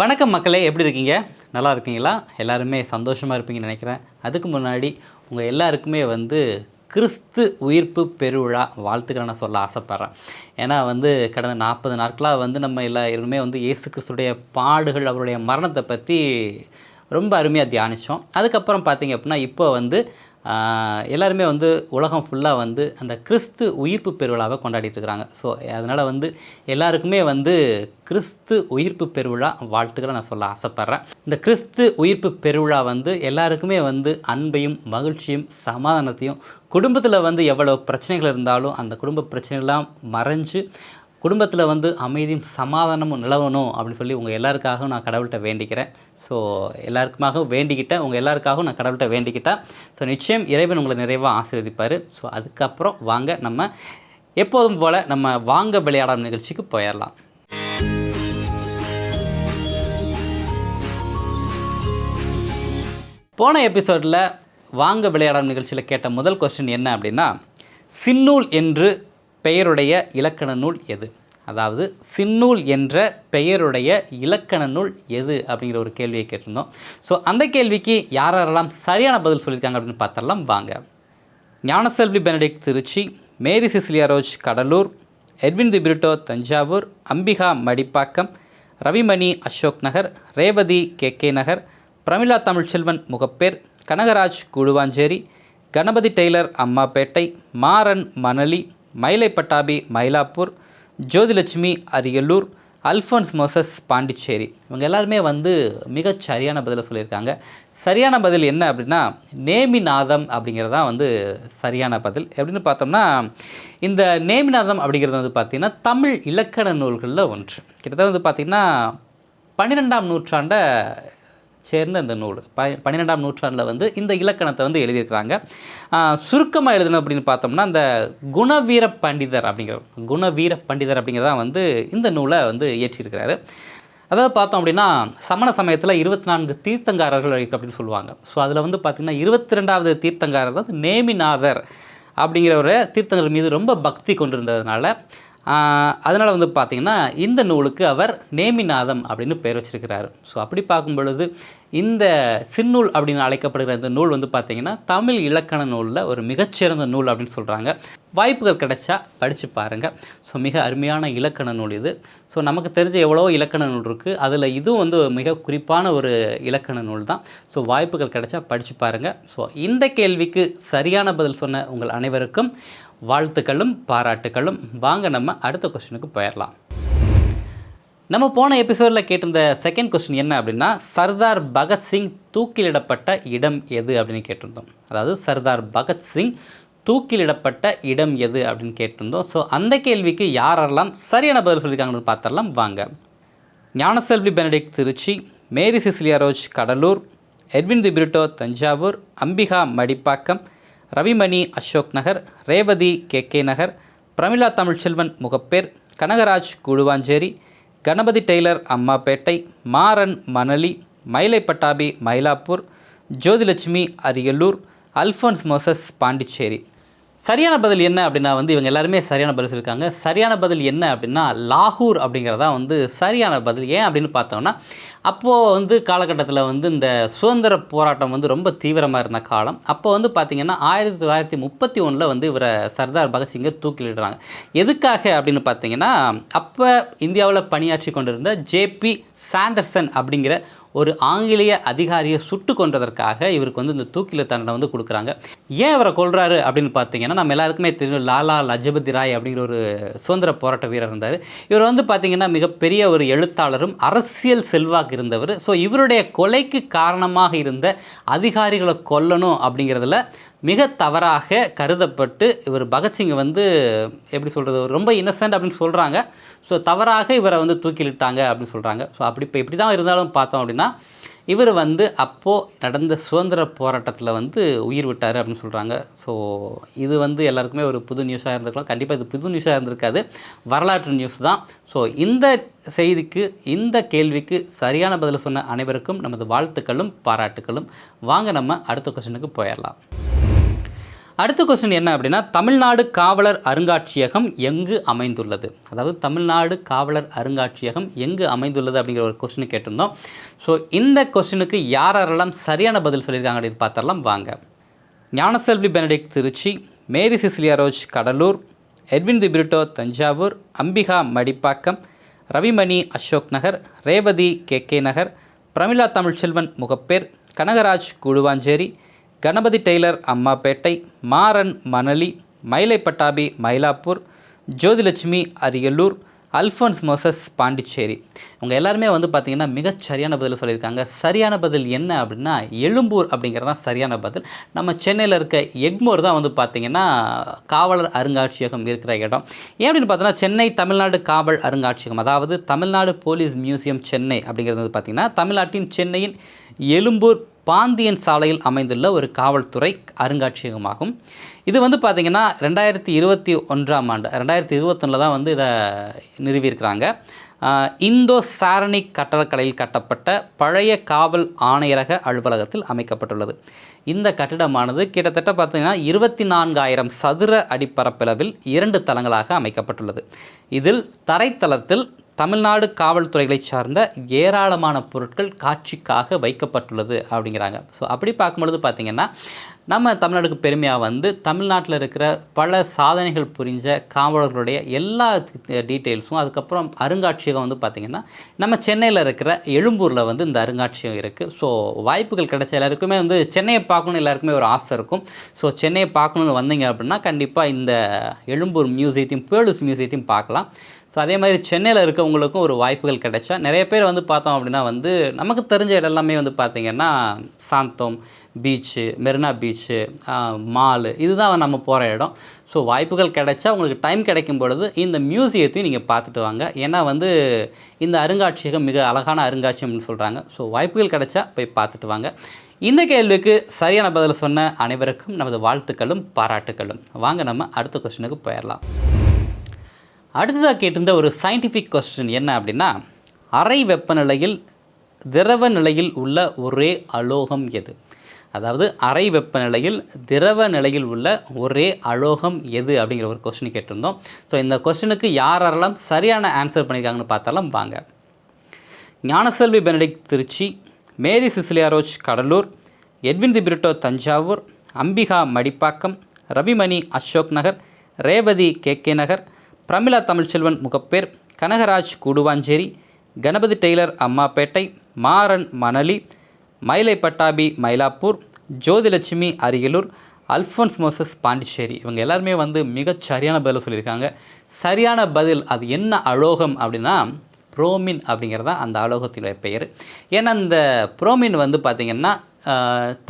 வணக்கம் மக்களே எப்படி இருக்கீங்க? நல்லா இருக்கீங்களா? எல்லாருமே சந்தோஷமாக இருப்பீங்கன்னு நினைக்கிறேன். அதுக்கு முன்னாடி உங்கள் எல்லாருக்குமே வந்து கிறிஸ்து உயிர்ப்பு பெருவிழா வாழ்த்துக்களை நான் சொல்ல ஆசைப்பட்றேன். ஏன்னா வந்து கடந்த நாற்பது நாட்களாக வந்து நம்ம எல்லாருமே வந்து இயேசு கிறிஸ்துடைய பாடுகள் அவருடைய மரணத்தை பற்றி ரொம்ப அருமையாக தியானித்தோம் அதுக்கப்புறம் பார்த்தீங்க அப்படின்னா இப்போ வந்து எல்லாருமே வந்து உலகம் ஃபுல்லாக வந்து அந்த கிறிஸ்து உயிர்ப்பு பெருவிழாவை கொண்டாடிட்டு இருக்கிறாங்க. ஸோ அதனால் வந்து எல்லாருக்குமே வந்து கிறிஸ்து உயிர்ப்பு பெருவிழா வாழ்த்துக்களை நான் சொல்ல ஆசைப்பட்றேன். இந்த கிறிஸ்து உயிர்ப்பு பெருவிழா வந்து எல்லாருக்குமே வந்து அன்பையும் மகிழ்ச்சியும் சமாதானத்தையும் குடும்பத்தில் வந்து எவ்வளோ பிரச்சனைகள் இருந்தாலும் அந்த குடும்ப பிரச்சனைகள்லாம் மறைஞ்சு குடும்பத்தில் வந்து அமைதியும் சமாதானமும் நிலவணும் அப்படின்னு சொல்லி உங்கள் எல்லாருக்காகவும் நான் கடவுள்கிட்ட வேண்டிக்கிறேன். ஸோ எல்லாருக்குமாக வேண்டிக்கிட்டேன் உங்கள் எல்லாருக்காகவும் நான் கடவுள்கிட்ட வேண்டிக்கிட்டேன் ஸோ நிச்சயம் இறைவன் உங்களை நிறைவாக ஆசீர்வதிப்பார். ஸோ அதுக்கப்புறம் வாங்க நம்ம எப்போதும் போல் நம்ம வாங்க விளையாடும் நிகழ்ச்சிக்கு போயிடலாம் போன எபிசோடில் வாங்க விளையாடும் நிகழ்ச்சியில் கேட்ட முதல் கொஸ்டின் என்ன அப்படின்னா சின்னூல் என்று பெயருடைய இலக்கண நூல் எது? அதாவது சின்னூல் என்ற பெயருடைய இலக்கண நூல் எது? அப்படிங்கிற ஒரு கேள்வியை கேட்டிருந்தோம். ஸோ அந்த கேள்விக்கு யார் யாரெல்லாம் சரியான பதில் சொல்லியிருக்காங்க அப்படின்னு பார்த்தரலாம் வாங்க. Gnanaselvi Benedict Tiruchi Mary Cecilia Rose Cuddalore Edwin de Britto Thanjavur Ambika Madipakkam Ravimani Ashok Nagar Revathi K K Nagar Pramila Tamilselvan Mogappair Kanagaraj Guduvanchery Ganapathi tailor Ammapettai Maran Manali Mylai Pattabi Mylapore Jothilakshmi Ariyalur Alphonse Moses Pondicherry. இவங்க எல்லாருமே வந்து மிகச் சரியான பதிலை சொல்லியிருக்காங்க. சரியான பதில் என்ன அப்படின்னா நேமிநாதம் அப்படிங்கிறது தான் வந்து சரியான பதில். எப்படின்னு பார்த்தோம்னா இந்த நேமிநாதம் அப்படிங்கிறது வந்து பார்த்திங்கன்னா தமிழ் இலக்கண நூல்களில் ஒன்று. கிட்டத்தட்ட வந்து பார்த்திங்கன்னா பன்னிரெண்டாம் நூற்றாண்டை சேர்ந்த இந்த நூல். ப பன்னிரெண்டாம் நூற்றாண்டில் வந்து இந்த இலக்கணத்தை வந்து எழுதியிருக்கிறாங்க. சுருக்கமாக எழுதணும் அப்படின்னு பார்த்தோம்னா இந்த குணவீர பண்டிதர் அப்படிங்கிற குணவீர பண்டிதர் அப்படிங்கிறதான் வந்து இந்த நூலை வந்து இயற்றியிருக்கிறாரு. அதாவது பார்த்தோம் அப்படின்னா சமண சமயத்தில் இருபத்தி நான்கு தீர்த்தங்காரர்கள் அப்படின்னு சொல்லுவாங்க. ஸோ அதில் வந்து பார்த்திங்கன்னா இருபத்தி ரெண்டாவது தீர்த்தங்காரர் வந்து நேமிநாதர் அப்படிங்கிற ஒரு தீர்த்தங்கர் மீது ரொம்ப பக்தி கொண்டிருந்ததுனால அதனால் வந்து பார்த்திங்கன்னா இந்த நூலுக்கு அவர் நேமிநாதம் அப்படின்னு பெயர் வச்சிருக்கிறாரு. ஸோ அப்படி பார்க்கும் பொழுது இந்த சின்னூல் அப்படின்னு அழைக்கப்படுகிற இந்த நூல் வந்து பார்த்திங்கன்னா தமிழ் இலக்கண நூலில் ஒரு மிகச்சிறந்த நூல் அப்படின்னு சொல்கிறாங்க வாய்ப்புகள் கிடைச்சா படித்து பாருங்கள் ஸோ மிக அருமையான இலக்கண நூல் இது. ஸோ நமக்கு தெரிஞ்ச எவ்வளோ இலக்கண நூல் இருக்குது அதில் இதுவும் வந்து மிக குறிப்பான ஒரு இலக்கண நூல் தான். ஸோ வாய்ப்புகள் கிடைச்சா படித்து பாருங்கள் ஸோ இந்த கேள்விக்கு சரியான பதில் சொன்ன உங்கள் அனைவருக்கும் வாழ்த்துக்களும் பாராட்டுகளும் வாங்க நம்ம அடுத்த கொஸ்டினுக்கு போயிடலாம் நம்ம போன எபிசோடில் கேட்டிருந்த செகண்ட் கொஸ்டின் என்ன அப்படின்னா சர்தார் பகத்சிங் தூக்கிலிடப்பட்ட இடம் எது அப்படின்னு கேட்டிருந்தோம். அதாவது சர்தார் பகத்சிங் தூக்கிலிடப்பட்ட இடம் எது அப்படின்னு கேட்டிருந்தோம். ஸோ அந்த கேள்விக்கு யாரெல்லாம் சரியான பதில் சொல்லியிருக்காங்கன்னு பார்த்தரலாம் வாங்க. Gnanaselvi Benedict Tiruchi Mary Cecilia Rose Cuddalore Edwin de Britto Thanjavur Ambika Madipakkam Ravimani Ashok Nagar Revathi K K Nagar Pramila Tamilselvan Mogappair Kanagaraj Guduvanchery Ganapathi tailor Ammapettai Maran Manali Mylai Pattabi Mylapore Jothilakshmi Ariyalur Alphonse Moses Pondicherry. சரியான பதில் என்ன அப்படின்னா வந்து இவங்க எல்லாருமே சரியான பதில் சொல்லியிருக்காங்க. சரியான பதில் என்ன அப்படின்னா லாகூர் அப்படிங்கிறதா வந்து சரியான பதில். ஏன் அப்படின்னு பார்த்தோம்னா அப்போது வந்து காலகட்டத்தில் வந்து இந்த சுதந்திர போராட்டம் வந்து ரொம்ப தீவிரமாக இருந்த காலம். அப்போ வந்து பார்த்திங்கன்னா ஆயிரத்தி தொள்ளாயிரத்தி முப்பத்தி ஒன்றில் வந்து இவரை சர்தார் பகத்சிங்கை தூக்கிலிடுறாங்க. எதுக்காக அப்படின்னு பார்த்தீங்கன்னா அப்போ இந்தியாவில் பணியாற்றி கொண்டிருந்த ஜேபி சாண்டர்சன் அப்படிங்கிற ஒரு ஆங்கிலேய அதிகாரியை சுட்டு கொன்றதற்காக இவருக்கு வந்து இந்த தூக்கில தண்டனை வந்து கொடுக்குறாங்க. ஏன் இவரை கொள்கிறாரு அப்படின்னு பார்த்தீங்கன்னா நம்ம எல்லாருக்குமே தெரியும் லாலா லஜபதி ராய் அப்படிங்கிற ஒரு சுதந்திர போராட்ட வீரர் இருந்தார். இவர் வந்து பார்த்தீங்கன்னா மிகப்பெரிய ஒரு எழுத்தாளரும் அரசியல் செல்வாக்கு இருந்தவர். ஸோ இவருடைய கொலைக்கு காரணமாக இருந்த அதிகாரிகளை கொல்லணும் அப்படிங்கிறதுல மிக தவறாக கருதப்பட்டு இவர் பகத்சிங்கை வந்து எப்படி சொல்கிறது ரொம்ப இன்னசென்ட் அப்படின்னு சொல்கிறாங்க ஸோ தவறாக இவரை வந்து தூக்கிலிட்டாங்க அப்படின்னு சொல்கிறாங்க ஸோ அப்படி இப்போ எப்படி தான் இருந்தாலும் பார்த்தோம் அப்படின்னா இவர் வந்து அப்போது நடந்த சுதந்திர போராட்டத்தில் வந்து உயிர் விட்டார் அப்படின்னு சொல்கிறாங்க ஸோ இது வந்து எல்லாருக்குமே ஒரு புது நியூஸாக இருந்திருக்கலாம். கண்டிப்பாக இது புது நியூஸாக இருந்திருக்காது. வரலாற்று நியூஸ் தான். ஸோ இந்த செய்திக்கு இந்த கேள்விக்கு சரியான பதில் சொன்ன அனைவருக்கும் நமது வாழ்த்துக்களும் பாராட்டுக்களும். வாங்க நம்ம அடுத்த கொஸ்டினுக்கு போயிடலாம். அடுத்த கொஸ்டின் என்ன அப்படின்னா தமிழ்நாடு காவலர் அருங்காட்சியகம் எங்கு அமைந்துள்ளது? அதாவது தமிழ்நாடு காவலர் அருங்காட்சியகம் எங்கு அமைந்துள்ளது அப்படிங்கிற ஒரு கொஸ்டின் கேட்டிருந்தோம். ஸோ இந்த கொஸ்டினுக்கு யார் யாரெல்லாம் சரியான பதில் சொல்லியிருக்காங்க அப்படின்னு பார்த்தரலாம் வாங்க. Gnanaselvi Benedict Tiruchi Mary Cecilia Rose Cuddalore Edwin de Britto Thanjavur Ambika Madipakkam Ravimani Ashok Nagar Revathi K K Nagar Pramila Tamilselvan Mogappair Kanagaraj Guduvanchery Ganapathi tailor Ammapettai Maran Manali Mylai Pattabi Mylapore Jothilakshmi Ariyalur Alphonse Moses Pondicherry. இவங்க எல்லாருமே வந்து பார்த்திங்கன்னா மிகச் சரியான பதில் சொல்லியிருக்காங்க. சரியான பதில் என்ன அப்படின்னா எழும்பூர் அப்படிங்கிறது தான் சரியான பதில். நம்ம சென்னையில் இருக்க எக்மோர் தான் வந்து பார்த்திங்கன்னா காவலர் அருங்காட்சியகம் இருக்கிற இடம். ஏன் அப்படின்னு பார்த்தோன்னா சென்னை தமிழ்நாடு காவல் அருங்காட்சியகம் அதாவது தமிழ்நாடு போலீஸ் மியூசியம் சென்னை அப்படிங்கிறது வந்து பார்த்திங்கன்னா தமிழ்நாட்டின் சென்னையின் எழும்பூர் பாந்தியன் சாலையில் அமைந்துள்ள ஒரு காவல்துறை அருங்காட்சியகமாகும். இது வந்து பார்த்திங்கன்னா ரெண்டாயிரத்தி இருபத்தி ஒன்றாம் ஆண்டு ரெண்டாயிரத்தி இருபத்தொன்னில் தான் வந்து இதை நிறுவியிருக்கிறாங்க. இந்தோ சாரனிக் கட்டடக்கலையில் கட்டப்பட்ட பழைய காவல் ஆணையரக அலுவலகத்தில் அமைக்கப்பட்டுள்ளது. இந்த கட்டிடமானது கிட்டத்தட்ட பார்த்திங்கன்னா இருபத்தி நான்காயிரம் சதுர அடிப்பரப்பளவில் இரண்டு தளங்களாக அமைக்கப்பட்டுள்ளது. இதில் தரைத்தளத்தில் தமிழ்நாடு காவல்துறைகளை சார்ந்த ஏராளமான பொருட்கள் காட்சிக்காக வைக்கப்பட்டுள்ளது அப்படிங்கிறாங்க. ஸோ அப்படி பார்க்கும்பொழுது பார்த்திங்கன்னா நம்ம தமிழ்நாடுக்கு பெருமையாக வந்து தமிழ்நாட்டில் இருக்கிற பல சாதனைகள் புரிஞ்ச காவலர்களுடைய எல்லா டீட்டெயில்ஸும் அதுக்கப்புறம் அருங்காட்சியகம் வந்து பார்த்திங்கன்னா நம்ம சென்னையில் இருக்கிற எழும்பூரில் வந்து இந்த அருங்காட்சியகம் இருக்குது ஸோ வாய்ப்புகள் கிடைச்ச எல்லாருக்குமே வந்து சென்னையை பார்க்கணும் எல்லாருக்குமே ஒரு ஆசை இருக்கும். ஸோ சென்னையை பார்க்கணுன்னு வந்தீங்க அப்படின்னா கண்டிப்பாக இந்த எழும்பூர் மியூசியத்தையும் பேலூஸ் மியூசியத்தையும் பார்க்கலாம். ஸோ அதே மாதிரி சென்னையில் இருக்கவங்களுக்கும் ஒரு வாய்ப்புகள் கிடைச்சா நிறைய பேர் வந்து பார்த்தோம் அப்படின்னா வந்து நமக்கு தெரிஞ்ச இடம் எல்லாமே வந்து பார்த்திங்கன்னா சாந்தம் பீச்சு மெரினா பீச்சு மாலு இதுதான் நம்ம போகிற இடம். ஸோ வாய்ப்புகள் கிடைச்சா உங்களுக்கு டைம் கிடைக்கும் பொழுது இந்த மியூசியத்தையும் நீங்கள் பார்த்துட்டு வாங்க. ஏன்னா வந்து இந்த அருங்காட்சியகம் மிக அழகான அருங்காட்சியம்னு சொல்கிறாங்க ஸோ வாய்ப்புகள் கிடைச்சா போய் பார்த்துட்டு வாங்க. இந்த கேள்விக்கு சரியான பதில் சொன்ன அனைவருக்கும் நமது வாழ்த்துக்களும் பாராட்டுக்களும். வாங்க நம்ம அடுத்த கொஸ்டினுக்கு போயிடலாம். அடுத்ததாக கேட்டிருந்த ஒரு சயின்டிஃபிக் கொஸ்டின் என்ன அப்படின்னா அறை வெப்பநிலையில் திரவ நிலையில் உள்ள ஒரே அலோகம் எது? அதாவது அறை வெப்பநிலையில் திரவ நிலையில் உள்ள ஒரே அலோகம் எது அப்படிங்கிற ஒரு கொஸ்டின் கேட்டிருந்தோம். ஸோ இந்த கொஸ்டினுக்கு யார் யாரெல்லாம் சரியான ஆன்சர் பண்ணியிருக்காங்கன்னு பார்த்தாலும் வாங்க. Gnanaselvi Benedict Tiruchi Mary Cecilia Rose Cuddalore Edwin de Britto Thanjavur Ambika Madipakkam Ravimani Ashok Nagar Revathi K K Nagar Pramila Tamilselvan Mogappair Kanagaraj Guduvanchery Ganapathi tailor Ammapettai Maran Manali Mylai Pattabi Mylapore Jothilakshmi Ariyalur Alphonse Moses Pondicherry. இவங்க எல்லாருமே வந்து மிகச் சரியான பதில் சொல்லியிருக்காங்க. சரியான பதில் அது என்ன அலோகம் அப்படின்னா புரோமின் அப்படிங்கிறது தான் அந்த அலோகத்தினுடைய பெயர். ஏன்னா அந்த புரோமின் வந்து பார்த்திங்கன்னா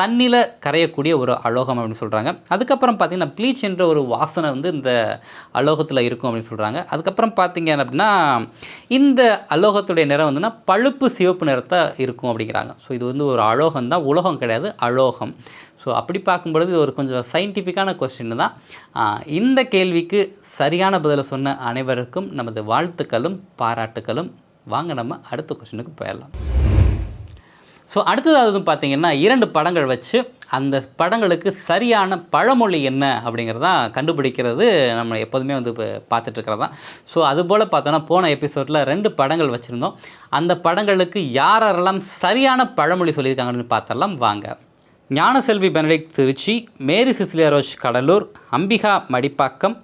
தண்ணியில் கரையக்கூடிய ஒரு அலோகம் அப்படின்னு சொல்கிறாங்க அதுக்கப்புறம் பார்த்திங்கன்னா ப்ளீச் என்ற ஒரு வாசனை வந்து இந்த அலோகத்தில் இருக்கும் அப்படின்னு சொல்கிறாங்க அதுக்கப்புறம் பார்த்திங்க அப்படின்னா இந்த அலோகத்துடைய நிறம் வந்துன்னா பழுப்பு சிவப்பு நிறத்தை இருக்கும் அப்படிங்கிறாங்க. ஸோ இது வந்து ஒரு அலோகம் தான் உலோகம் கிடையாது அலோகம். ஸோ அப்படி பார்க்கும்பொழுது இது ஒரு கொஞ்சம் சயின்டிஃபிக்கான கொஸ்டின் தான். இந்த கேள்விக்கு சரியான பதிலை சொன்ன அனைவருக்கும் நமது வாழ்த்துக்களும் பாராட்டுக்களும். வாங்க நம்ம அடுத்த கொஸ்டினுக்கு போயிடலாம். ஸோ அடுத்ததாவது பார்த்திங்கன்னா இரண்டு படங்கள் வச்சு அந்த படங்களுக்கு சரியான பழமொழி என்ன அப்படிங்கிறதான் கண்டுபிடிக்கிறது நம்ம எப்போதுமே வந்து இப்போ பார்த்துட்ருக்கிறது தான் ஸோ அதுபோல் பார்த்தோன்னா போன எபிசோடில் ரெண்டு படங்கள் வச்சுருந்தோம். அந்த படங்களுக்கு யாரெல்லாம் சரியான பழமொழி சொல்லியிருக்காங்கன்னு பார்த்தெல்லாம் வாங்க. Gnanaselvi Benedict Tiruchi Mary Cecilia Rose Cuddalore Ambika Madipakkam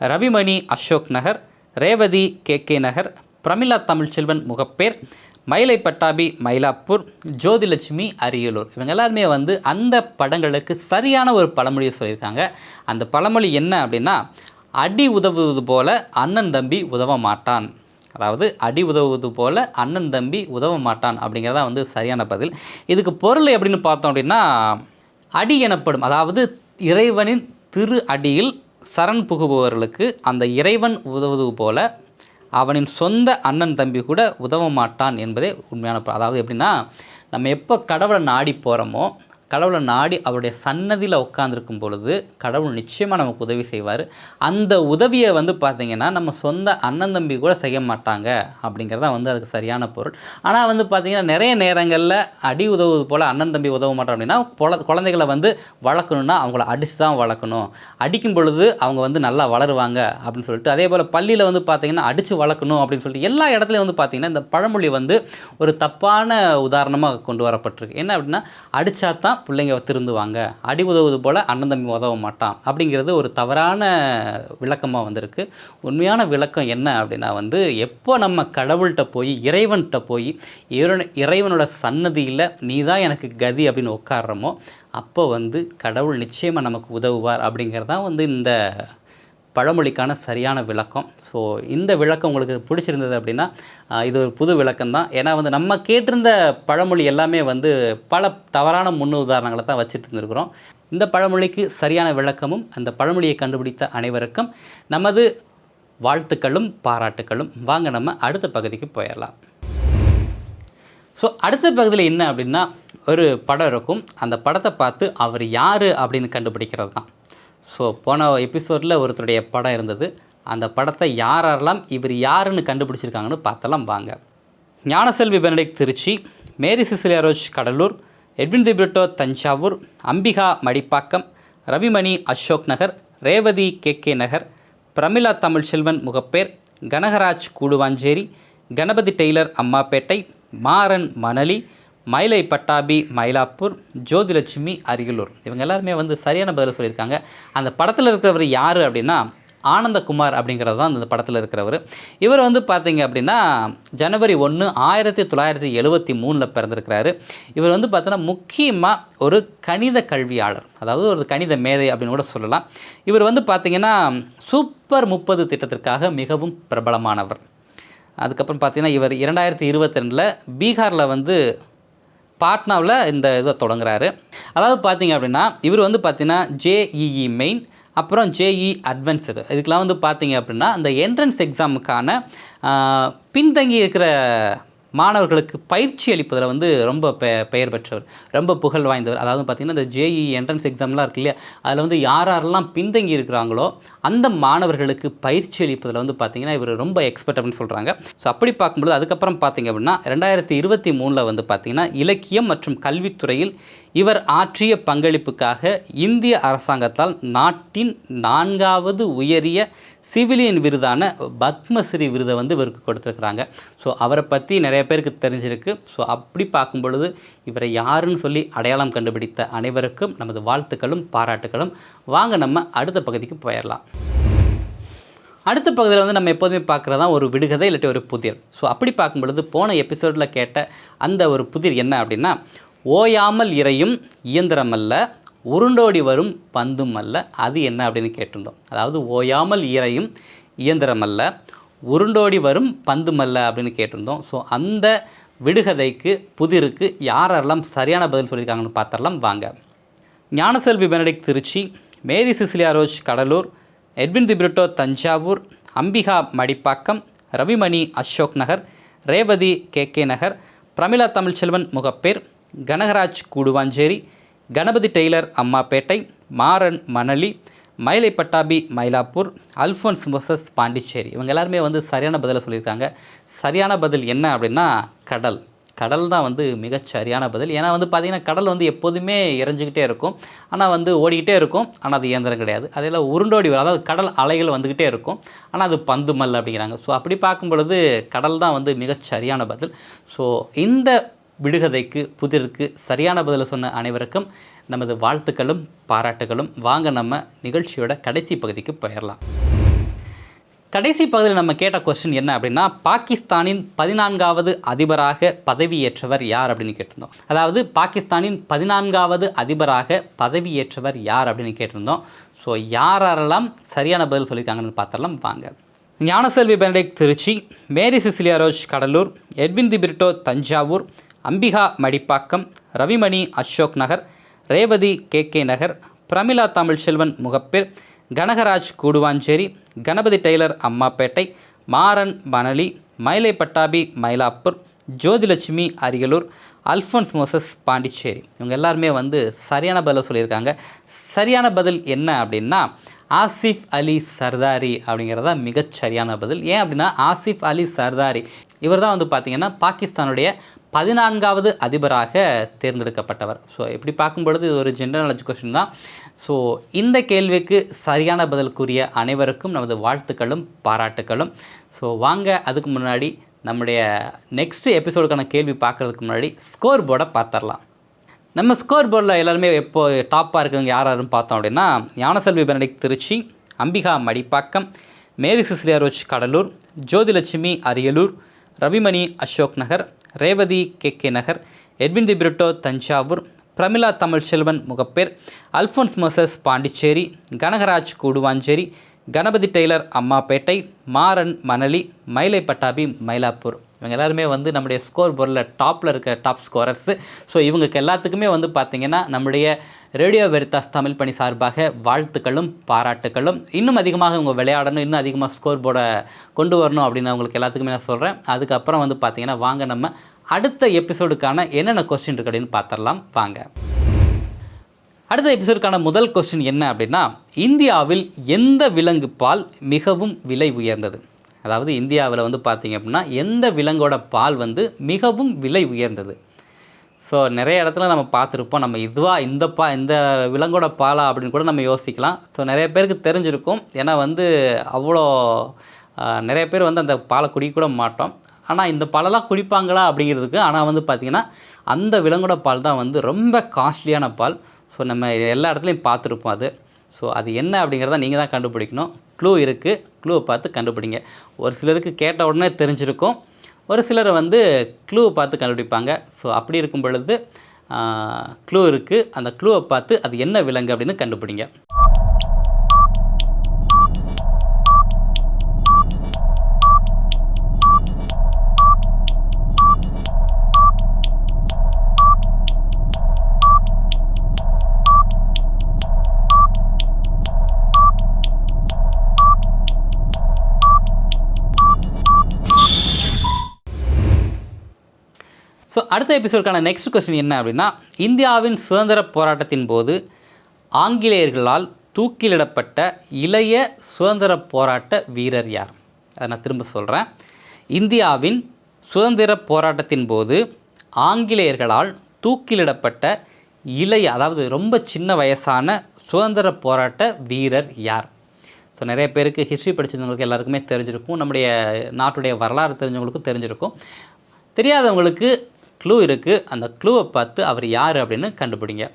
Ravimani Ashok Nagar Revathi K K Nagar Pramila Tamilselvan Mogappair Mylai Pattabi Mylapore Jothilakshmi Ariyalur. இவங்க எல்லாருமே வந்து அந்த படங்களுக்கு சரியான ஒரு பழமொழியை சொல்லியிருக்காங்க. அந்த பழமொழி என்ன அப்படின்னா அடி உதவுவது போல அண்ணன் தம்பி உதவ மாட்டான். அதாவது அடி உதவுவது போல் அண்ணன் தம்பி உதவ மாட்டான் அப்படிங்கிறதா வந்து சரியான பதில். இதுக்கு பொருள் எப்படின்னு பார்த்தோம் அப்படின்னா அடி எனப்படும். அதாவது இறைவனின் திரு அடியில் சரண் புகுபவர்களுக்கு அந்த இறைவன் உதவுவது போல அவனின் சொந்த அண்ணன் தம்பி கூட உதவ மாட்டான் என்பதே உண்மையான அதாவது எப்படின்னா நம்ம எப்போ கடவுளை நாடி போகிறோமோ கடவுளை நாடி அவருடைய சன்னதியில் உட்காந்துருக்கும் பொழுது கடவுள் நிச்சயமாக நமக்கு உதவி செய்வார். அந்த உதவியை வந்து பார்த்திங்கன்னா நம்ம சொந்த அண்ணன் தம்பி கூட செய்ய மாட்டாங்க அப்படிங்கிறது தான் வந்து அதுக்கு சரியான பொருள். ஆனால் வந்து பார்த்திங்கன்னா நிறைய நேரங்களில் அடி உதவுவது போல் அண்ணன் தம்பி உதவ மாட்டோம் அப்படின்னா குழந்தைகளை வந்து வளர்க்கணுன்னா அவங்கள அடித்து தான் வளர்க்கணும். அடிக்கும் பொழுது அவங்க வந்து நல்லா வளருவாங்க அப்படின்னு சொல்லிட்டு அதே போல் பள்ளியில் வந்து பார்த்திங்கன்னா அடித்து வளர்க்கணும் அப்படின்னு சொல்லிட்டு எல்லா இடத்துலையும் வந்து பார்த்திங்கன்னா இந்த பழமொழி வந்து ஒரு தப்பான உதாரணமாக கொண்டு வரப்பட்டிருக்கு. என்ன அப்படின்னா அடித்தா தான் பிள்ளைங்க திருந்துவாங்க. அடி உதவுவது போல் அண்ணன் தம்பி உதவ மாட்டான். அப்படிங்கிறது ஒரு தவறான விளக்கமாக வந்திருக்கு. உண்மையான விளக்கம் என்ன அப்படின்னா வந்து எப்போ நம்ம கடவுள்கிட்ட போய் இறைவன்கிட்ட போய் இறைவனோட சன்னதியில் நீ தான் எனக்கு கதி அப்படின்னு உட்காடுறோமோ அப்போ வந்து கடவுள் நிச்சயமாக நமக்கு உதவுவார் அப்படிங்கிறது தான் வந்து இந்த பழமொழிக்கான சரியான விளக்கம். ஸோ இந்த விளக்கம் உங்களுக்கு பிடிச்சிருந்தது அப்படின்னா இது ஒரு புது விளக்கம் தான் ஏன்னா வந்து நம்ம கேட்டிருந்த பழமொழி எல்லாமே வந்து பல தவறான முன் உதாரணங்களை தான் வச்சுட்டு இருந்திருக்கிறோம். இந்த பழமொழிக்கு சரியான விளக்கமும் அந்த பழமொழியை கண்டுபிடித்த அனைவருக்கும் நமது வாழ்த்துக்களும் பாராட்டுக்களும். வாங்க நம்ம அடுத்த பகுதிக்கு போயிடலாம். ஸோ அடுத்த பகுதியில் என்ன அப்படின்னா ஒரு படம் இருக்கும். அந்த படத்தை பார்த்து அவர் யார் அப்படின்னு கண்டுபிடிக்கிறது தான் ஸோ போன எபிசோடில் ஒருத்தருடைய படம் இருந்தது. அந்த படத்தை யாரெல்லாம் இவர் யாருன்னு கண்டுபிடிச்சிருக்காங்கன்னு பார்த்தலாம் வாங்க. Gnanaselvi Benedict Tiruchi Mary Cecilia Rose Cuddalore Edwin de Britto Thanjavur Ambika Madipakkam Ravimani Ashok Nagar Revathi K K Nagar Pramila Tamilselvan Mogappair Kanagaraj Guduvanchery Ganapathi tailor Ammapettai Maran Manali Mylai Pattabi Mylapore Jothilakshmi Ariyalur. இவங்க எல்லாருமே வந்து சரியான பதில் சொல்லியிருக்காங்க. அந்த படத்தில் இருக்கிறவர் யார் அப்படின்னா ஆனந்தகுமார் அப்படிங்கிறது தான் அந்த படத்தில் இருக்கிறவர். இவர் வந்து பார்த்தீங்க அப்படின்னா ஜனவரி ஒன்று ஆயிரத்தி தொள்ளாயிரத்தி எழுபத்தி மூணில் பிறந்திருக்கிறாரு. இவர் வந்து பார்த்தோன்னா முக்கியமாக ஒரு கணித கல்வியாளர். அதாவது ஒரு கணித மேதை அப்படின்னு கூட சொல்லலாம். இவர் வந்து பார்த்திங்கன்னா சூப்பர் முப்பது திட்டத்திற்காக மிகவும் பிரபலமானவர். அதுக்கப்புறம் பார்த்திங்கன்னா இவர் இரண்டாயிரத்தி இருபத்தி ரெண்டில் பீகாரில் வந்து பாட்னாவில் இந்த இதை தொடங்குறாரு. அதாவது பார்த்தீங்க அப்படின்னா இவர் வந்து பார்த்தீங்கன்னா ஜேஇஇ மெயின் அப்புறம் ஜேஇ அட்வான்ஸ் இதுக்கெலாம் வந்து பார்த்தீங்க அப்படின்னா அந்த என்ட்ரன்ஸ் எக்ஸாமுக்கான பின்தங்கி இருக்கிற மாணவர்களுக்கு பயிற்சி அளிப்பதில் வந்து ரொம்ப பெ பெயர் பெற்றவர் ரொம்ப புகழ் வாய்ந்தவர். அதாவது பார்த்திங்கன்னா இந்த ஜேஇ என்ட்ரன்ஸ் எக்ஸாம்லாம் இருக்கு இல்லையா? அதில் வந்து யார் யாரெல்லாம் பின்தங்கி இருக்கிறாங்களோ அந்த மாணவர்களுக்கு பயிற்சி அளிப்பதில் வந்து பார்த்திங்கன்னா இவர் ரொம்ப எக்ஸ்பர்ட் அப்படின்னு சொல்கிறாங்க ஸோ அப்படி பார்க்கும்போது அதுக்கப்புறம் பார்த்திங்க அப்படின்னா ரெண்டாயிரத்தி இருபத்தி மூணில் வந்து பார்த்திங்கன்னா இலக்கியம் மற்றும் கல்வித்துறையில் இவர் ஆற்றிய பங்களிப்புக்காக இந்திய அரசாங்கத்தால் நாட்டின் நான்காவது உயரிய சிவிலியன் விருதான பத்மஸ்ரீ விருதை வந்து இவருக்கு கொடுத்துருக்குறாங்க. ஸோ அவரை பற்றி நிறைய பேருக்கு தெரிஞ்சிருக்கு. ஸோ அப்படி பார்க்கும் பொழுது இவரை யாருன்னு சொல்லி அடையாளம் கண்டுபிடித்த அனைவருக்கும் நமது வாழ்த்துக்களும் பாராட்டுகளும். வாங்க நம்ம அடுத்த பகுதிக்கு போயிடலாம். அடுத்த பகுதியில் வந்து நம்ம எப்போதுமே பார்க்குறது தான் ஒரு விடுகதை இல்லாட்டி ஒரு புதிர். ஸோ அப்படி பார்க்கும் பொழுது போன எபிசோடில் கேட்ட அந்த ஒரு புதிர் என்ன அப்படின்னா ஓயாமல் இறையும் இயந்திரமல்ல உருண்டோடி வரும் பந்தும் அல்ல. அது என்ன அப்படின்னு கேட்டிருந்தோம். அதாவது ஓயாமல் இறையும் இயந்திரம் அல்ல. உருண்டோடி வரும் பந்தும் அல்ல அப்படின்னு கேட்டிருந்தோம். ஸோ அந்த விடுகதைக்கு புதிருக்கு யாரெல்லாம் சரியான பதில் சொல்லியிருக்காங்கன்னு பார்த்தரலாம் வாங்க. Gnanaselvi Benedict Tiruchi Mary Cecilia Rose Cuddalore Edwin de Britto Thanjavur Ambika Madipakkam Ravimani Ashok Nagar Revathi K K Nagar Pramila Tamilselvan Mogappair Kanagaraj Guduvanchery Ganapathi tailor Ammapettai Maran Manali Mylai Pattabi Mylapore Alphonse Moses Pondicherry. இவங்க எல்லாருமே வந்து சரியான பதிலை சொல்லியிருக்காங்க. சரியான பதில் என்ன அப்படின்னா கடல். கடல் தான் வந்து மிகச் சரியான பதில். ஏன்னா வந்து பார்த்திங்கன்னா கடல் வந்து எப்போதுமே இறைஞ்சிக்கிட்டே இருக்கும். ஆனால் வந்து ஓடிக்கிட்டே இருக்கும். ஆனால் அது இயந்திரம் கிடையாது. அதில் உருண்டோடி வரும். அதாவது கடல் அலைகள் வந்துக்கிட்டே இருக்கும். ஆனால் அது பந்து மல் அப்படிங்கிறாங்க. ஸோ அப்படி பார்க்கும் பொழுது கடல் தான் வந்து மிகச் சரியான பதில். ஸோ இந்த விடுகதைக்கு புதிருக்கு சரியான பதிலை சொன்ன அனைவருக்கும் நமது வாழ்த்துக்களும் பாராட்டுகளும். வாங்க நம்ம நிகழ்ச்சியோட கடைசி பகுதிக்கு போயிடலாம் கடைசி பகுதியில் நம்ம கேட்ட கொஸ்டின் என்ன அப்படின்னா பாகிஸ்தானின் பதினான்காவது அதிபராக பதவியேற்றவர் யார் அப்படின்னு கேட்டிருந்தோம். அதாவது பாகிஸ்தானின் பதினான்காவது அதிபராக பதவியேற்றவர் யார் அப்படின்னு கேட்டிருந்தோம். ஸோ யாரெல்லாம் சரியான பதில் சொல்லியிருக்காங்கன்னு பார்த்தரலாம் வாங்க. Gnanaselvi Benedict Tiruchi Mary Cecilia Rose Cuddalore Edwin de Britto Thanjavur Ambika Madipakkam Ravimani Ashok Nagar Revathi K K Nagar Pramila Tamilselvan Mogappair Kanagaraj Guduvanchery Ganapathi tailor Ammapettai Maran Manali Mylai Pattabi Mylapore Jothilakshmi Ariyalur Alphonse Moses Pondicherry. இவங்க எல்லாருமே வந்து சரியான பதிலை சொல்லியிருக்காங்க. சரியான பதில் என்ன அப்படின்னா ஆசிஃப் அலி சர்தாரி அப்படிங்கிறதா மிகச் சரியான பதில். ஏன் அப்படின்னா ஆசிஃப் அலி சர்தாரி. இவர் தான் வந்து பார்த்திங்கன்னா பாகிஸ்தானுடைய பதினான்காவது அதிபராக தேர்ந்தெடுக்கப்பட்டவர். ஸோ இப்படி பார்க்கும் பொழுது இது ஒரு ஜென்ரல் நாலேஜ் கொஸ்டின் தான். ஸோ இந்த கேள்விக்கு சரியான பதில் கூறிய அனைவருக்கும் நமது வாழ்த்துக்களும் பாராட்டுக்களும். ஸோ வாங்க அதுக்கு முன்னாடி நம்முடைய நெக்ஸ்ட் எபிசோடுக்கான கேள்வி பார்க்குறதுக்கு முன்னாடி ஸ்கோர் போர்டை பார்த்துடலாம். நம்ம ஸ்கோர் போர்டில் எல்லாருமே எப்போ டாப்பாக இருக்கவங்க யார் யாருன்னு பார்த்தோம் அப்படின்னா Gnanaselvi Benedict Tiruchi Ambika Madipakkam Mary Cecilia Rose Cuddalore Jothilakshmi Ariyalur Ravimani Ashok Nagar Revathi K K Nagar Edwin de Britto Thanjavur Pramila Tamilselvan Mogappair Alphonse Moses Pondicherry Kanagaraj Guduvanchery Ganapathi tailor Ammapettai Maran Manali Mylai Pattabi Mylapore. இவங்க எல்லாருமே வந்து நம்முடைய score போர்டில் டாப்பில் இருக்க top ஸ்கோரர்ஸு so இவங்களுக்கு எல்லாத்துக்குமே வந்து பார்த்திங்கன்னா நம்முடைய ரேடியோ வெரித்தாஸ் தமிழ் பணி சார்பாக வாழ்த்துக்களும் பாராட்டுக்களும். இன்னும் அதிகமாக இவங்க விளையாடணும் இன்னும் அதிகமாக ஸ்கோர் போர்டை கொண்டு வரணும் அப்படின்னு அவங்களுக்கு எல்லாத்துக்குமே நான் சொல்கிறேன் அதுக்கப்புறம் வந்து பார்த்திங்கன்னா வாங்க நம்ம அடுத்த எபிசோடுக்கான என்னென்ன கொஸ்டின் இருக்கு அப்படின்னு பார்த்துடலாம் வாங்க. அடுத்த எபிசோடுக்கான முதல் கொஸ்டின் என்ன அப்படின்னா இந்தியாவில் எந்த விலங்கு பால் மிகவும் விலை உயர்ந்தது? அதாவது இந்தியாவில் வந்து பார்த்திங்க அப்படின்னா எந்த விலங்கோட பால் வந்து மிகவும் விலை உயர்ந்தது. ஸோ நிறைய இடத்துல நம்ம பார்த்துருப்போம் நம்ம இதுவாக இந்த பா இந்த விலங்கோட பாலா அப்படின்னு கூட நம்ம யோசிக்கலாம். ஸோ நிறைய பேருக்கு தெரிஞ்சிருக்கும். ஏன்னா வந்து அவ்வளோ நிறைய பேர் வந்து அந்த பாலை குடிக்க கூட மாட்டோம். ஆனால் இந்த பாலெல்லாம் குடிப்பாங்களா அப்படிங்கிறதுக்கு ஆனால் வந்து பார்த்திங்கன்னா அந்த விலங்கோட பால் தான் வந்து ரொம்ப காஸ்ட்லியான பால். ஸோ நம்ம எல்லா இடத்துலையும் பார்த்துருப்போம் அது. ஸோ அது என்ன அப்படிங்கிறத நீங்கள் தான் கண்டுபிடிக்கணும். க்ளூ இருக்குது க்ளூவை பார்த்து கண்டுபிடிங்க. ஒரு சிலருக்கு கேட்ட உடனே தெரிஞ்சிருக்கும். ஒரு சிலர் வந்து க்ளூவை பார்த்து கண்டுபிடிப்பாங்க. ஸோ அப்படி இருக்கும் பொழுது க்ளூ இருக்குது அந்த க்ளூவை பார்த்து அது என்ன விலங்கு அப்படின்னு கண்டுபிடிங்க. அடுத்த எபிசோடுக்கான நெக்ஸ்ட் கொஸ்டின் என்ன அப்படின்னா இந்தியாவின் சுதந்திர போராட்டத்தின் போது ஆங்கிலேயர்களால் தூக்கிலிடப்பட்ட இளைய சுதந்திர போராட்ட வீரர் யார்? அதை நான் திரும்ப சொல்கிறேன் இந்தியாவின் சுதந்திர போராட்டத்தின் போது ஆங்கிலேயர்களால் தூக்கிலிடப்பட்ட இளைய அதாவது ரொம்ப சின்ன வயசான சுதந்திர போராட்ட வீரர் யார்? ஸோ நிறைய பேருக்கு ஹிஸ்ட்ரி படித்தவங்களுக்கு எல்லாருக்குமே தெரிஞ்சிருக்கும். நம்முடைய நாட்டுடைய வரலாறு தெரிஞ்சவங்களுக்கும் தெரிஞ்சிருக்கும். தெரியாதவங்களுக்கு க்ளூ இருக்குது அந்த க்ளூவை பார்த்து அவர் யார் அப்படின்னு கண்டுபிடிங்க.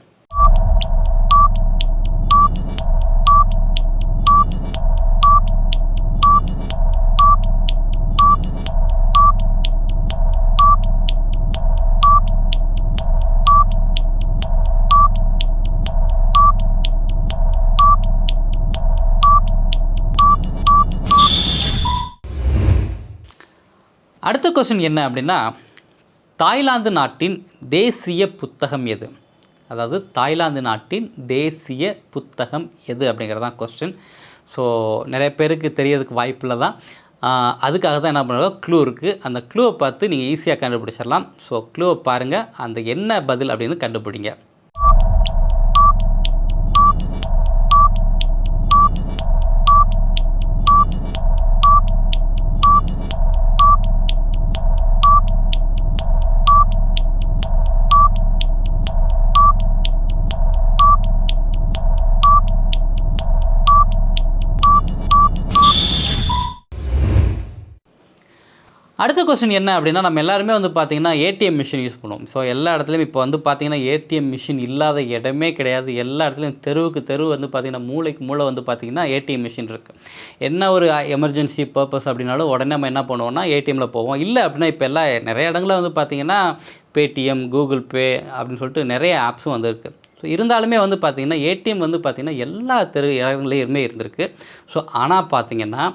அடுத்த கொஸ்டின் என்ன அப்படின்னா தாய்லாந்து நாட்டின் தேசிய புத்தகம் எது? அதாவது தாய்லாந்து நாட்டின் தேசிய புத்தகம் எது அப்படிங்கிறது தான் கொஸ்டின் ஸோ நிறைய பேருக்கு தெரியறதுக்கு வாய்ப்பில் தான் அதுக்காக தான் என்ன பண்ணுறோம்? க்ளூ இருக்குது அந்த க்ளூவை பார்த்து நீங்கள் ஈஸியாக கண்டுபிடிச்சிடலாம். ஸோ க்ளூவை பாருங்கள் அந்த என்ன பதில் அப்படின்னு கண்டுபிடிங்க. அடுத்த கொஸ்டின் என்ன அப்படின்னா நம்ம எல்லாருமே வந்து பார்த்திங்கன்னா ஏடிஎம் மிஷின் யூஸ் பண்ணுவோம். ஸோ எல்லா இடத்துலையும் இப்போ வந்து பார்த்திங்கன்னா ஏடிஎம் மிஷின் இல்லாத இடமே கிடையாது. எல்லா இடத்துலையும் தெருவுக்கு தெரு வந்து பார்த்திங்கன்னா மூளைக்கு மூளை வந்து பார்த்திங்கன்னா ஏடிஎம் மிஷின் இருக்குது என்ன ஒரு எமர்ஜென்சி பர்பஸ் அப்படின்னாலும் உடனே நம்ம என்ன பண்ணுவோம்னா ஏடிஎம்மில் போவோம். இல்லை அப்படின்னா இப்போ எல்லா நிறைய இடங்களில் வந்து பார்த்திங்கன்னா பேடிஎம் கூகுள் பே அப்படின்னு சொல்லிட்டு நிறைய ஆப்ஸும் வந்திருக்கு. ஸோ இருந்தாலுமே வந்து பார்த்திங்கன்னா ஏடிஎம் வந்து பார்த்திங்கன்னா எல்லா தெரு இடங்களையுமே இருந்திருக்கு. ஸோ ஆனால் பார்த்திங்கன்னா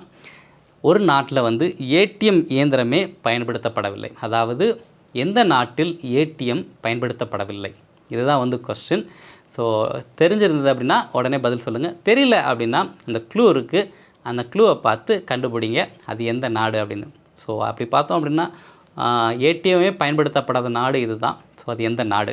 ஒரு நாட்டில் வந்து ஏடிஎம் இயந்திரமே பயன்படுத்தப்படவில்லை. அதாவது எந்த நாட்டில் ஏடிஎம் பயன்படுத்தப்படவில்லை? இதுதான் வந்து கொஸ்டின் ஸோ தெரிஞ்சிருந்தது அப்படின்னா உடனே பதில் சொல்லுங்கள் தெரியல அப்படின்னா அந்த க்ளூ இருக்குது அந்த க்ளூவை பார்த்து கண்டுபிடிங்க. அது எந்த நாடு அப்படின்னு. ஸோ அப்படி பார்த்தோம் அப்படின்னா ஏடிஎம்மே பயன்படுத்தப்படாத நாடு இதுதான். ஸோ அது எந்த நாடு?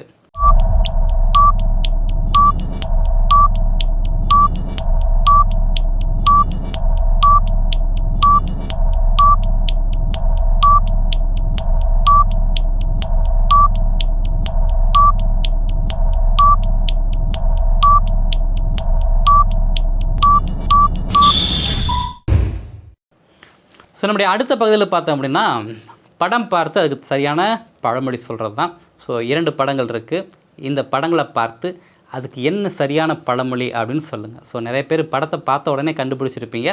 ஸோ நம்முடைய அடுத்த பகுதியில் பார்த்தோம் அப்படின்னா படம் பார்த்து அதுக்கு சரியான பழமொழி சொல்கிறது தான் ஸோ இரண்டு படங்கள் இருக்குது இந்த படங்களை பார்த்து அதுக்கு என்ன சரியான பழமொழி அப்படின்னு சொல்லுங்கள் ஸோ நிறைய பேர் படத்தை பார்த்த உடனே கண்டுபிடிச்சிருப்பீங்க.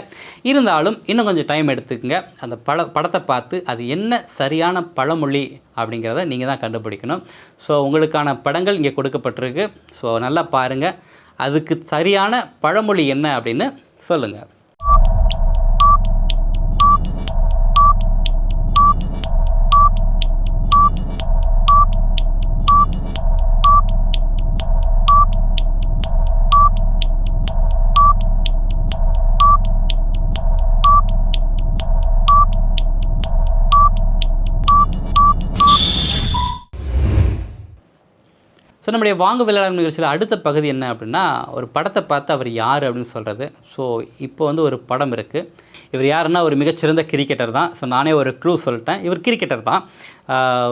இருந்தாலும் இன்னும் கொஞ்சம் டைம் எடுத்துக்கங்க. அந்த பட படத்தை பார்த்து அது என்ன சரியான பழமொழி அப்படிங்கிறத நீங்கள் தான் கண்டுபிடிக்கணும். ஸோ உங்களுக்கான படங்கள் இங்கே கொடுக்கப்பட்டிருக்கு. ஸோ நல்லா பாருங்கள் அதுக்கு சரியான பழமொழி என்ன அப்படின்னு சொல்லுங்கள் ஸோ நம்முடைய வாங்க விளையாடும் நிகழ்ச்சியில் அடுத்த பகுதி என்ன அப்படின்னா ஒரு படத்தை பார்த்து அவர் யார் அப்படின்னு சொல்கிறது ஸோ இப்போ வந்து ஒரு படம் இருக்குது இவர் யாருன்னா ஒரு மிகச்சிறந்த கிரிக்கெட்டர் தான். ஸோ நானே ஒரு க்ளூ சொல்லிட்டேன். இவர் கிரிக்கெட்டர் தான்.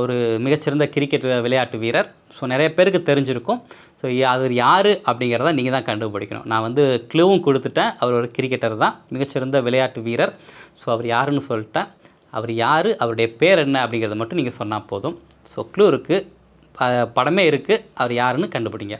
ஒரு மிகச்சிறந்த கிரிக்கெட் விளையாட்டு வீரர். ஸோ நிறைய பேருக்கு தெரிஞ்சிருக்கும். ஸோ அவர் யார் அப்படிங்கிறத நீங்கள் தான் கண்டுபிடிக்கணும். நான் வந்து க்ளூவும் கொடுத்துட்டேன். அவர் ஒரு கிரிக்கெட்டர் தான். மிகச்சிறந்த விளையாட்டு வீரர். ஸோ அவர் யாருன்னு சொல்லிட்டேன். அவர் யார்? அவருடைய பேர் என்ன அப்படிங்கிறத மட்டும் நீங்கள் சொன்னால் போதும். ஸோ க்ளூ இருக்குது படமே இருக்குது அவர் யாருன்னு கண்டுபிடிங்க.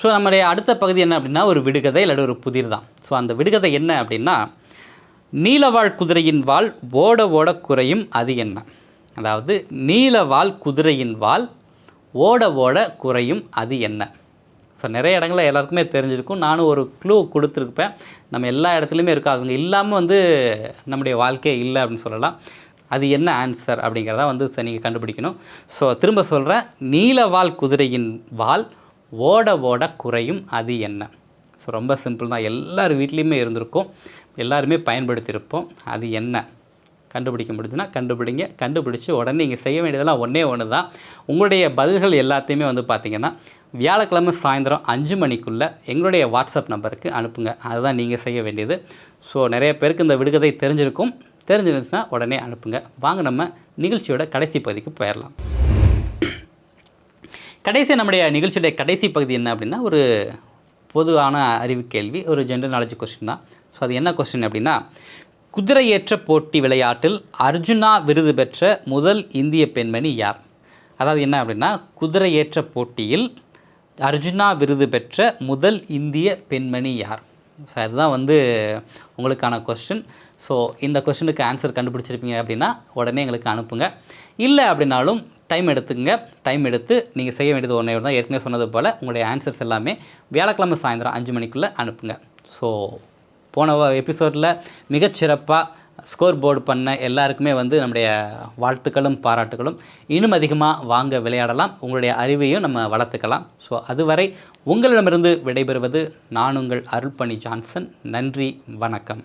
ஸோ நம்முடைய அடுத்த பகுதி என்ன அப்படின்னா ஒரு விடுகதை இல்லாட்டி ஒரு புதிர் தான் ஸோ அந்த விடுகதை என்ன அப்படின்னா நீலவாழ் குதிரையின் வால் ஓட ஓட குறையும் அது என்ன? அதாவது நீலவாழ் குதிரையின் வால் ஓட ஓட குறையும் அது என்ன? ஸோ நிறைய இடங்களில் எல்லாருக்குமே தெரிஞ்சிருக்கும். நானும் ஒரு க்ளூ கொடுத்துருப்பேன். நம்ம எல்லா இடத்துலையுமே இருக்கும். அவங்க இல்லாமல் வந்து நம்முடைய வாழ்க்கையே இல்லை அப்படின்னு சொல்லலாம். அது என்ன ஆன்சர் அப்படிங்கிறத வந்து நீங்கள் கண்டுபிடிக்கணும். ஸோ திரும்ப சொல்கிறேன் நீலவால் குதிரையின் வால் ஓட ஓட குறையும் அது என்ன? ஸோ ரொம்ப சிம்பிள் தான். எல்லார் வீட்லேயுமே இருந்திருக்கும். எல்லாருமே பயன்படுத்தியிருப்போம். அது என்ன? கண்டுபிடிக்க முடிஞ்சுன்னா கண்டுபிடிங்க. கண்டுபிடிச்சி உடனே நீங்கள் செய்ய வேண்டியதெல்லாம் ஒன்றே ஒன்று தான் உங்களுடைய பதில்கள் எல்லாத்தையுமே வந்து பார்த்திங்கன்னா வியாழக்கிழமை சாயந்தரம் அஞ்சு மணிக்குள்ளே எங்களுடைய வாட்ஸ்அப் நம்பருக்கு அனுப்புங்க. அதுதான் நீங்கள் செய்ய வேண்டியது. ஸோ நிறைய பேருக்கு இந்த விடுகதை தெரிஞ்சிருக்கும். தெரிஞ்சிருந்துச்சுன்னா உடனே அனுப்புங்க. வாங்க நம்ம நிகழ்ச்சியோட கடைசி பகுதிக்கு போயிடலாம். கடைசி நம்முடைய நிகழ்ச்சியுடைய கடைசி பகுதி என்ன அப்படின்னா ஒரு பொதுவான அறிவு கேள்வி ஒரு ஜென்ரல் நாலேஜ் கொஸ்டின் தான். ஸோ அது என்ன கொஸ்டின் அப்படின்னா குதிரையேற்ற போட்டி விளையாட்டில் அர்ஜுனா விருது பெற்ற முதல் இந்திய பெண்மணி யார்? அதாவது என்ன அப்படின்னா குதிரையேற்ற போட்டியில் அர்ஜுனா விருது பெற்ற முதல் இந்திய பெண்மணி யார்? ஸோ அதுதான் வந்து உங்களுக்கான கொஸ்டின் ஸோ இந்த கொஸ்டினுக்கு ஆன்சர் கண்டுபிடிச்சிருப்பீங்க அப்படின்னா உடனே எங்களுக்கு அனுப்புங்க. இல்லை அப்படின்னாலும் டைம் எடுத்துங்க டைம் எடுத்து நீங்கள் செய்ய வேண்டியது ஒன்றே தான் ஏற்கனவே சொன்னது போல் உங்களுடைய ஆன்சர்ஸ் எல்லாமே வியாழக்கிழமை சாயந்தரம் அஞ்சு மணிக்குள்ளே அனுப்புங்க. ஸோ போன எபிசோடில் மிகச்சிறப்பாக ஸ்கோர் போர்டு பண்ண எல்லாருக்குமே வந்து நம்முடைய வாழ்த்துக்களும் பாராட்டுகளும். இன்னும் அதிகமாக வாங்க விளையாடலாம். உங்களுடைய அறிவையும் நம்ம வளர்த்துக்கலாம். ஸோ அதுவரை உங்களிடமிருந்து விடைபெறுவது நான் உங்கள் அருள்பணி ஜான்சன். நன்றி வணக்கம்.